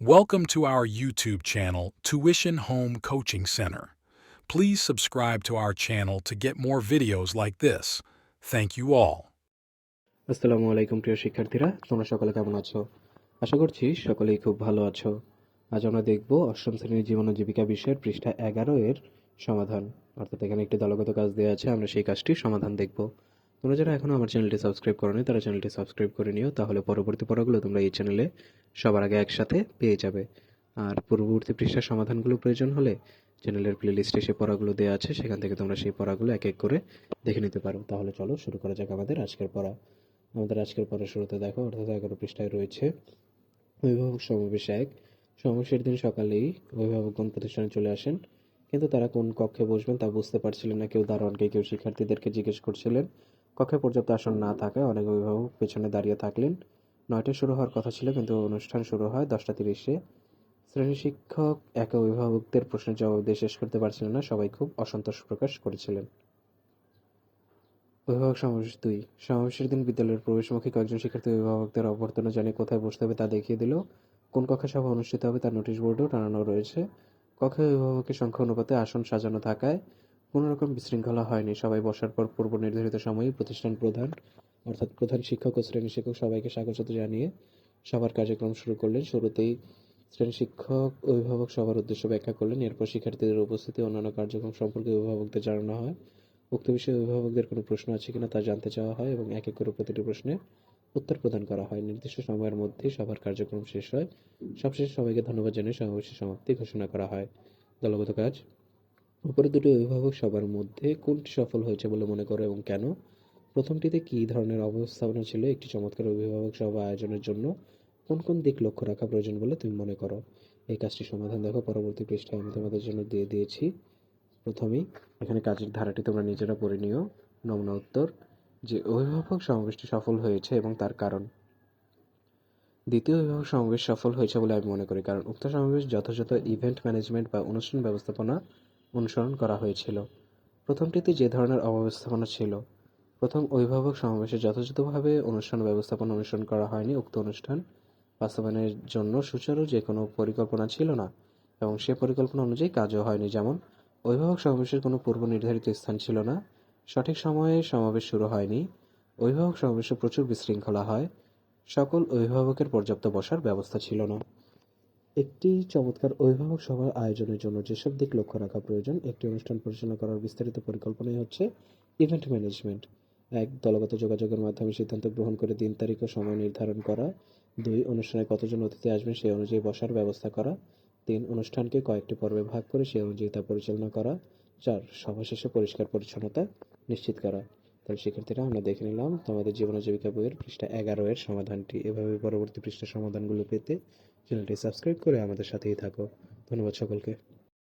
Welcome to our YouTube channel, Tuition Home Coaching Center. Please subscribe to our channel to get more videos like this. Thank you all. আসসালামু আলাইকুম প্রিয় শিক্ষার্থীরা তোমরা সকলে কেমন আছো আশা করছি সকলেই খুব ভালো আছো আজ আমরা দেখব অষ্টম শ্রেণির জীবন ও জীবিকা বিষয়ের পৃষ্ঠা এগারো এর সমাধান অর্থাৎ এখানে একটি দলগত কাজ দেওয়া আছে আমরা সেই কাজটির সমাধান দেখব তোমরা যারা এখনও আমার চ্যানেলটি সাবস্ক্রাইব করোনি, তারা চ্যানেলটি সাবস্ক্রাইব করে নিও, তাহলে পরবর্তী পড়াগুলো তোমরা এই চ্যানেলে সবার আগে একসাথে পেয়ে যাবে। আর পূর্ববর্তী পৃষ্ঠার সমাধানগুলো প্রয়োজন হলে চ্যানেলের প্লেলিস্টে সেই পড়াগুলো দেওয়া আছে, সেখান থেকে তোমরা সেই পড়াগুলো এক এক করে দেখে নিতে পারো। তাহলে চলো শুরু করা যাক আমাদের আজকের পড়া। আমাদের আজকের পড়া শুরুতে দেখো, অর্থাৎ এগারো পৃষ্ঠায় রয়েছে, অভিভাবক সমাবেশ এক। সমাবেশের দিন সকালেই অভিভাবকগণ প্রতিষ্ঠানে চলে আসেন, কিন্তু তারা কোন কক্ষে বসবেন তা বুঝতে পারছিলেন না। কেউ দারোয়ানকে, কেউ শিক্ষার্থীদেরকে জিজ্ঞেস করছিলেন কক্ষে পর্যাপ্ত আসন না থাকায় অনেক অভিভাবক পেছনে দাঁড়িয়ে থাকলেন। নয়টায় শুরু হওয়ার কথা ছিল, কিন্তু অনুষ্ঠান শুরু হয় দশটা তিরিশে। শ্রেণি শিক্ষক একে অভিভাবকদের প্রশ্নের জবাব দিয়ে শেষ করতে পারছিলেন না, সবাই খুব অসন্তোষ প্রকাশ করেছিলেন। অভিভাবক সমাবেশ দুই। সমাবেশের দিন বিদ্যালয়ের প্রবেশমুখী কয়েকজন শিক্ষার্থী অভিভাবকদের অভ্যর্থনা জানিয়ে কোথায় বসতে হবে তা দেখিয়ে দিল। কোন কক্ষে সভা অনুষ্ঠিত হবে তার নোটিশ বোর্ডেও টানানো রয়েছে। কক্ষে অভিভাবকের সংখ্যা অনুপাতে আসন সাজানো থাকায় কোনো রকম বিশৃঙ্খলা হয়নি। সবাই বসার পর পূর্ব নির্ধারিত সময়ে প্রতিষ্ঠান প্রধান, অর্থাৎ প্রধান শিক্ষক ও শ্রেণি শিক্ষক সবাইকে স্বাগত জানিয়ে সবার কার্যক্রম শুরু করলেন। শুরুতেই শ্রেণি শিক্ষক অভিভাবক সবার উদ্দেশ্য ব্যাখ্যা করলেন। এরপর শিক্ষার্থীদের উপস্থিতি, অন্যান্য কার্যক্রম সম্পর্কে অভিভাবকদের জানানো হয়। উক্ত বিষয়ে অভিভাবকদের কোনো প্রশ্ন আছে কিনা তা জানতে চাওয়া হয় এবং এক এক করে প্রতিটি প্রশ্নে উত্তর প্রদান করা হয়। নির্দিষ্ট সময়ের মধ্যেই সবার কার্যক্রম শেষ হয়। সবশেষে সবাইকে ধন্যবাদ জানিয়ে সমাবেশের সমাপ্তি ঘোষণা করা হয়। দলগত কাজ উপরে দুটি অভিভাবক সবার মধ্যে কোনটি সফল হয়েছে বলে মনে করো এবং কেন? প্রথমটিতে কী ধরনের অবস্থাপনা ছিল? একটি চমৎকার অভিভাবক সভা আয়োজনের জন্য কোন কোন দিক লক্ষ্য রাখা প্রয়োজন বলে তুমি মনে করো? এই কাজটি সমাধান দেখো, পরবর্তী পৃষ্ঠায় আমি তোমাদের জন্য দিয়ে দিয়েছি। প্রথমেই, এখানে কাজের ধারাটি তোমরা নিজেরা পড়ে নিও। নমুনা উত্তর, যে অভিভাবক সমাবেশটি সফল হয়েছে এবং তার কারণ। দ্বিতীয় অভিভাবক সমাবেশ সফল হয়েছে বলে আমি মনে করি, কারণ উক্ত সমাবেশ যথাযথ ইভেন্ট ম্যানেজমেন্ট বা অনুষ্ঠান ব্যবস্থাপনা অনুসরণ করা হয়েছিল। প্রথমটিতে যে ধরনের অব্যবস্থাপনা ছিল, প্রথম অভিভাবক সমাবেশে যথাযথভাবে অনুষ্ঠান ব্যবস্থাপনা অনুসরণ করা হয়নি, উক্ত অনুষ্ঠান বাস্তবায়নের জন্য সুচারু যে কোনো পরিকল্পনা ছিল না, এবং সে পরিকল্পনা অনুযায়ী কাজও হয়নি। যেমন, অভিভাবক সমাবেশের কোনো পূর্ব নির্ধারিত স্থান ছিল না, সঠিক সময়ে সমাবেশ শুরু হয়নি, অভিভাবক সমাবেশে প্রচুর বিশৃঙ্খলা হয়, সকল অভিভাবকের পর্যাপ্ত বসার ব্যবস্থা ছিল না। একটি চমৎকার অভিভাবক সভার আয়োজনের জন্য যেসব দিক লক্ষ্য রাখা প্রয়োজন, একটি অনুষ্ঠান পরিচালনা করার বিস্তারিত পরিকল্পনাই হচ্ছে ইভেন্ট ম্যানেজমেন্ট এক, দলগত যোগাযোগের মাধ্যমে সিদ্ধান্ত গ্রহণ করে দিন তারিখ ও সময় নির্ধারণ করা। দুই, অনুষ্ঠানে কতজন অতিথি আসবেন সেই অনুযায়ী বসার ব্যবস্থা করা। তিন, অনুষ্ঠানকে কয়েকটি পর্বে ভাগ করে সেই অনুযায়ী তা পরিচালনা করা। চার, সভা শেষে পরিষ্কার পরিচ্ছন্নতা নিশ্চিত করা। তাহলে শিক্ষার্থীরা, আমরা দেখে নিলাম তোমাদের জীবন জীবিকা বইয়ের পৃষ্ঠা এগারো এর সমাধানটি। এভাবে পরবর্তী পৃষ্ঠার সমাধানগুলো পেতে চ্যানেলটি সাবস্ক্রাইব করে আমাদের সাথেই থাকো। ধন্যবাদ সকলকে।